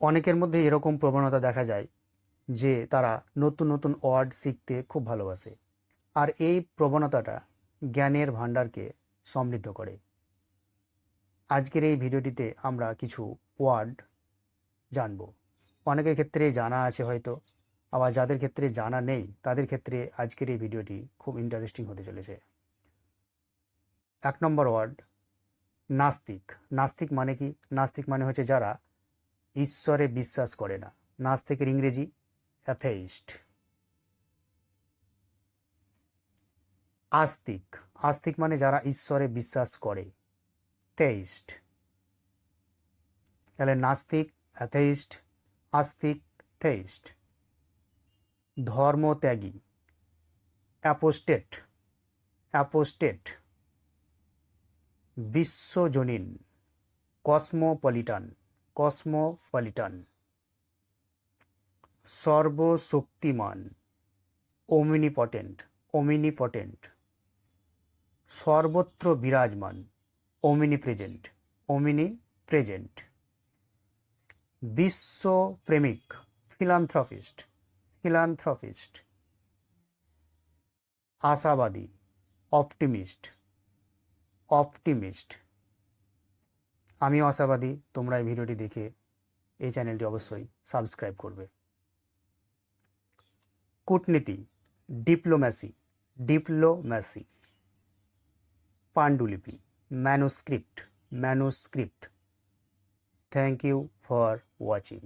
অনেকের মধ্যে এরকম প্রবণতা দেখা যায় যে তারা নতুন নতুন ওয়ার্ড শিখতে খুব ভালোবাসে। আর এই প্রবণতাটা জ্ঞানের ভাণ্ডারকে সমৃদ্ধ করে। আজকের এই ভিডিওটিতে আমরা কিছু ওয়ার্ড জানব। অনেকের ক্ষেত্রে জানা আছে হয়তো, আবার যাদের ক্ষেত্রে জানা নেই, তাদের ক্ষেত্রে আজকের এই ভিডিওটি খুব ইন্টারেস্টিং হতে চলেছে। এক নম্বর ওয়ার্ড, নাস্তিক। নাস্তিক মানে কি? নাস্তিক মানে হচ্ছে যারা ঈশ্বরে বিশ্বাস করে না। নাস্তিকের ইংরেজি, অ্যাথেইস্ট। আস্তিক। আস্তিক মানে যারা ঈশ্বরে বিশ্বাস করে। তেইস্ট তাহলে নাস্তিক, অ্যাথেইস্ট, আস্তিক, থেইস্ট। ধর্মত্যাগী। অ্যাপোস্টেট। অ্যাপোস্টেট। বিশ্বজনীন। কসমোপলিটান। কসমোপলিটান। সর্বশক্তিমান, ওমিনিপটেন্ট ওমিনিপটেন্ট। সর্বত্র বিরাজমান ওমিনি প্রেজেন্ট ওমিনি প্রেজেন্ট বিশ্বপ্রেমিক ফিলান্থ্রফিস্ট ফিলান্থ্রফিস্ট আশাবাদী, অপটিমিস্ট অপটিমিস্ট। আমিও আশাবাদী তোমরা এই ভিডিওটি দেখে এই চ্যানেলটি অবশ্যই সাবস্ক্রাইব করবে। কূটনীতি, ডিপ্লোম্যাসি ডিপ্লোম্যাসি। পাণ্ডুলিপি, manuscript manuscript. Thank you for watching